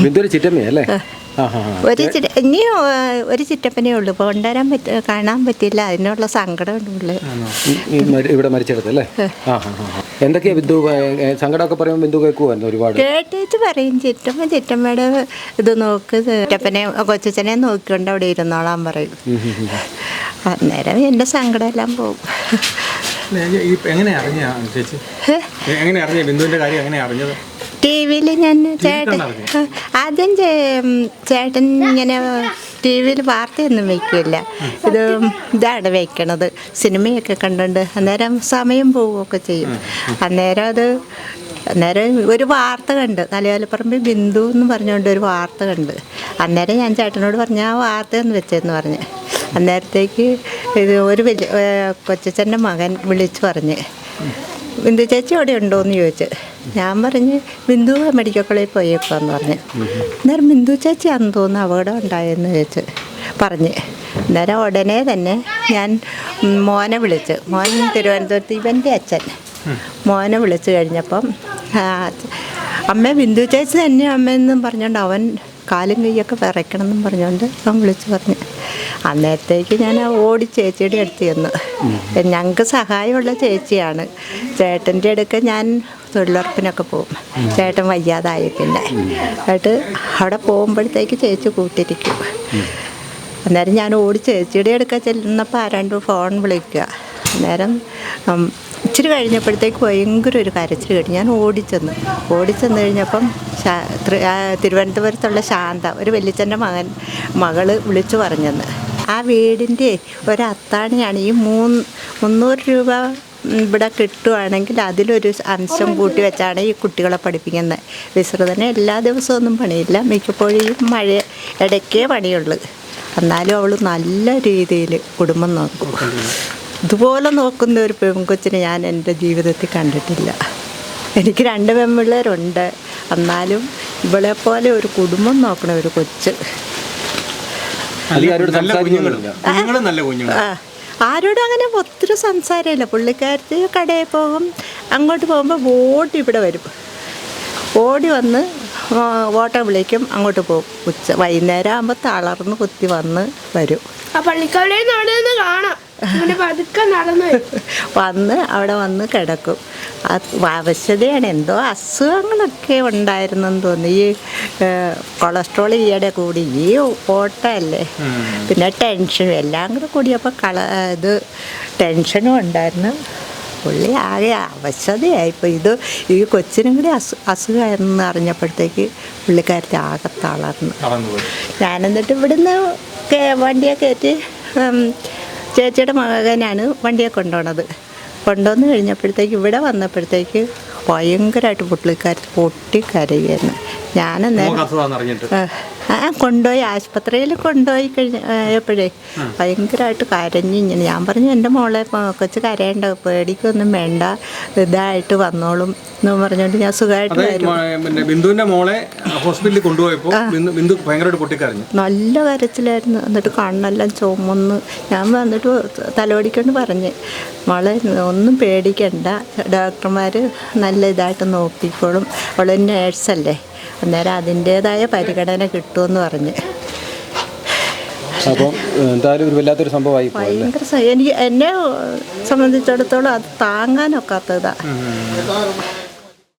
ബിന്ദു ഒരു ചിറ്റമ്മയല്ലേ. ഒരു ഏഹ്, ഒരു ചിറ്റപ്പനേ ഉള്ളൂ. കൊണ്ടുവരാൻ പറ്റ കാണാൻ പറ്റില്ല. അതിനുള്ള സങ്കടം ഉള്ളു ഈ- ഈ മരി- ഇവിടെ മരിച്ചെടുത്തല്ലേ. എന്തൊക്കെയാ ബിന്ദു ഏ, ഏ, സങ്കടമൊക്കെ പറയുമ്പോൾ ബിന്ദു കേൾക്കുമായിരുന്നു ഒരുപാട്? കേട്ടേച്ച് പറയും. ചിറ്റമ്മ ചിറ്റമ്മയുടെ ഇത് നോക്ക്. ചിറ്റപ്പനെ കൊച്ചനെ നോക്കിക്കൊണ്ട് അവിടെ ഇരുന്നോളാൻ പറയും. അന്നേരം എന്റെ സങ്കടം എല്ലാം പോകും എങ്ങനെ അറിഞ്ഞ ചേച്ചി? എങ്ങനെ അറിഞ്ഞ ബിന്ദുവിന്റെ കാര്യം എങ്ങനെ അറിഞ്ഞത്? ടി വിയിൽ ഞാൻ ചേട്ടൻ ആദ്യം ചേട്ടൻ ഇങ്ങനെ ടി വിയിൽ വാർത്തയൊന്നും വയ്ക്കില്ല ഇത് ഇതാണ് വയ്ക്കണത് സിനിമയൊക്കെ കണ്ടുകൊണ്ട് അന്നേരം സമയം പോവുകയൊക്കെ ചെയ്യും. അന്നേരം അത് അന്നേരം ഒരു വാർത്ത കണ്ട്. തലയോലപ്പറമ്പിൽ ബിന്ദു എന്ന് പറഞ്ഞുകൊണ്ട് ഒരു വാർത്ത കണ്ട്. അന്നേരം ഞാൻ ചേട്ടനോട് പറഞ്ഞ ആ വാർത്ത ഒന്ന് വെച്ചെന്ന് പറഞ്ഞ്. അന്നേരത്തേക്ക് ഇത് ഒരു വലിയ കൊച്ചച്ഛന്റെ മകൻ വിളിച്ചു പറഞ്ഞ്. ബിന്ദു ചേച്ചി അവിടെ ഉണ്ടോ എന്ന് ചോദിച്ചു. ഞാൻ പറഞ്ഞ് ബിന്ദു മെഡിക്കൽ കോളേജിൽ പോയേക്കാന്ന് പറഞ്ഞ്. അന്നേരം ബിന്ദു ചേച്ചി അന്ന് തോന്നുന്നു അപകടം ഉണ്ടായെന്ന് ചോദിച്ച് പറഞ്ഞ്. അന്നേരം ഉടനെ തന്നെ ഞാൻ മോനെ വിളിച്ച് മോൻ തിരുവനന്തപുരത്ത് ഇവന്റെ അച്ഛൻ. മോനെ വിളിച്ചു കഴിഞ്ഞപ്പം അമ്മ ബിന്ദു ചേച്ചി തന്നെ അമ്മയെന്നും പറഞ്ഞുകൊണ്ട് അവൻ കാലും കൈയൊക്കെ വിറയ്ക്കണമെന്നും പറഞ്ഞുകൊണ്ട് അവൻ വിളിച്ച് പറഞ്ഞു. അന്നേരത്തേക്ക് ഞാൻ ഓടി ചേച്ചിയുടെ അടുത്ത് ചെന്നു. ഞങ്ങൾക്ക് സഹായമുള്ള ചേച്ചിയാണ്. ചേട്ടന്റെ അടുക്ക ഞാൻ തൊഴിലുറപ്പിനൊക്കെ പോകും. ചേട്ടൻ വയ്യാതായി പിന്നെ. എന്നിട്ട് അവിടെ പോകുമ്പോഴത്തേക്ക് ചേച്ചി കൂട്ടിരിക്കും. അന്നേരം ഞാൻ ഓടി ചേച്ചിയുടെ അടുക്ക ചെല്ലുന്നപ്പോൾ ആരാണ്ട് ഫോൺ വിളിക്കുക. അന്നേരം ഇച്ചിരി കഴിഞ്ഞപ്പോഴത്തേക്ക് ഭയങ്കര ഒരു കരച്ചിൽ കേട്ടു. ഞാൻ ഓടിച്ചെന്ന് ഓടിച്ചെന്ന് കഴിഞ്ഞപ്പം തിരുവനന്തപുരത്തുള്ള ശാന്ത ഒരു വലിയച്ഛന്റെ മകൻ മകൾ വിളിച്ചു പറഞ്ഞെന്ന്. ആ വീടിന്റെ ഒരു അത്താണിയാണ് ഈ മൂന്ന് മുന്നൂറ് രൂപ ഇവിടെ കിട്ടുവാണെങ്കിൽ അതിലൊരു അംശം കൂട്ടി വെച്ചാണ് ഈ കുട്ടികളെ പഠിപ്പിക്കുന്നത്. വിശ്രുതനെ എല്ലാ ദിവസവും ഒന്നും പണിയില്ല. മിക്കപ്പോഴും മഴ ഇടയ്ക്കേ പണിയുള്ളൂ. എന്നാലും അവൾ നല്ല രീതിയിൽ കുടുംബം നോക്കും. ഇതുപോലെ നോക്കുന്ന ഒരു പെൺകൊച്ചിനെ ഞാൻ എന്റെ ജീവിതത്തിൽ കണ്ടിട്ടില്ല. എനിക്ക് രണ്ട് പെൺപിള്ളേരുണ്ട്. എന്നാലും ഇവളെ പോലെ ഒരു കുടുംബം നോക്കണ ഒരു കൊച്ച് നല്ല ആരോടും അങ്ങനെ ഒത്തിരി സംസാരമില്ല. പുള്ളിക്കാരത്തി കടയിൽ പോകും അങ്ങോട്ട് പോകുമ്പോൾ ഓടി ഇവിടെ വരും. ഓടി വന്ന് ഓട്ടം വിളിക്കും അങ്ങോട്ട് പോകും. ഉച്ച വൈകുന്നേരം ആകുമ്പോൾ തളർന്ന് കുത്തി വന്ന് വരും. കാണാം. പതുക്കെ നടന്നു. വന്ന് അവിടെ വന്ന് കിടക്കും. അത് ആവശ്യതയാണ്. എന്തോ അസുഖങ്ങളൊക്കെ ഉണ്ടായിരുന്നെന്ന് തോന്നി ഈ കൊളസ്ട്രോൾ ഈയിടെ കൂടി. ഈ ഓട്ടമല്ലേ? പിന്നെ ടെൻഷനും എല്ലാം കൂടെ കൂടിയപ്പോൾ കള ഇത് ടെൻഷനും ഉണ്ടായിരുന്നു. പുള്ളി ആകെ അവശതയായിപ്പോൾ ഇത് ഈ കൊച്ചിനും കൂടി അസു അസുഖമായിരുന്നു അറിഞ്ഞപ്പോഴത്തേക്ക് പുള്ളിക്കാരത്തെ ആകെ തളർന്നു. ഞാനെന്നിട്ട് ഇവിടുന്ന് വണ്ടിയെ കയറ്റി ചേച്ചിയുടെ മകനാണ് വണ്ടിയെ കൊണ്ടുപോണത്. കൊണ്ടുവന്ന് കഴിഞ്ഞപ്പോഴത്തേക്ക് ഇവിടെ വന്നപ്പോഴത്തേക്ക് ഭയങ്കരമായിട്ട് പൊട്ടിക്കാരി പൊട്ടി കരയുമായിരുന്നു ഞാനെന്നേരം നമുക്ക് അസുഖം അറിഞ്ഞിട്ട്. ആ കൊണ്ടുപോയി. ആശുപത്രിയിൽ കൊണ്ടുപോയി കഴിഞ്ഞപ്പോഴേ ഭയങ്കരമായിട്ട് കരഞ്ഞു ഇങ്ങനെ. ഞാൻ പറഞ്ഞു എന്റെ മോളെ കൊച്ചു കരയേണ്ട പേടിക്കൊന്നും വേണ്ട. ഇതായിട്ട് വന്നോളും. എന്ന് പറഞ്ഞുകൊണ്ട് ഞാൻ സുഖമായിട്ട് വരും. മോളെ ഹോസ്പിറ്റലിൽ കൊണ്ടുപോയപ്പോൾ ബിന്ദു ഭയങ്കരമായിട്ട് പൊട്ടിക്കരഞ്ഞു. നല്ല കരച്ചിലായിരുന്നു. എന്നിട്ട് കണ്ണെല്ലാം ചുമന്ന് ഞാൻ വന്നിട്ട് തലോടിക്കൊണ്ട് പറഞ്ഞു മോളെ ഒന്നും പേടിക്കണ്ട. ഡോക്ടർമാർ നല്ല ഇതായിട്ട് നോക്കിക്കോളും. അവളെ നേഴ്സല്ലേ അന്നേരം അതിന്റെതായ പരിഗണന കിട്ടുമെന്ന് പറഞ്ഞ്. അപ്പം എന്തായാലും ഒരു വല്ലാത്തൊരു സംഭവമായി പോയി ഭയങ്കര എനിക്ക് എന്നെ സംബന്ധിച്ചിടത്തോളം അത് താങ്ങാനൊക്കാത്തതാ.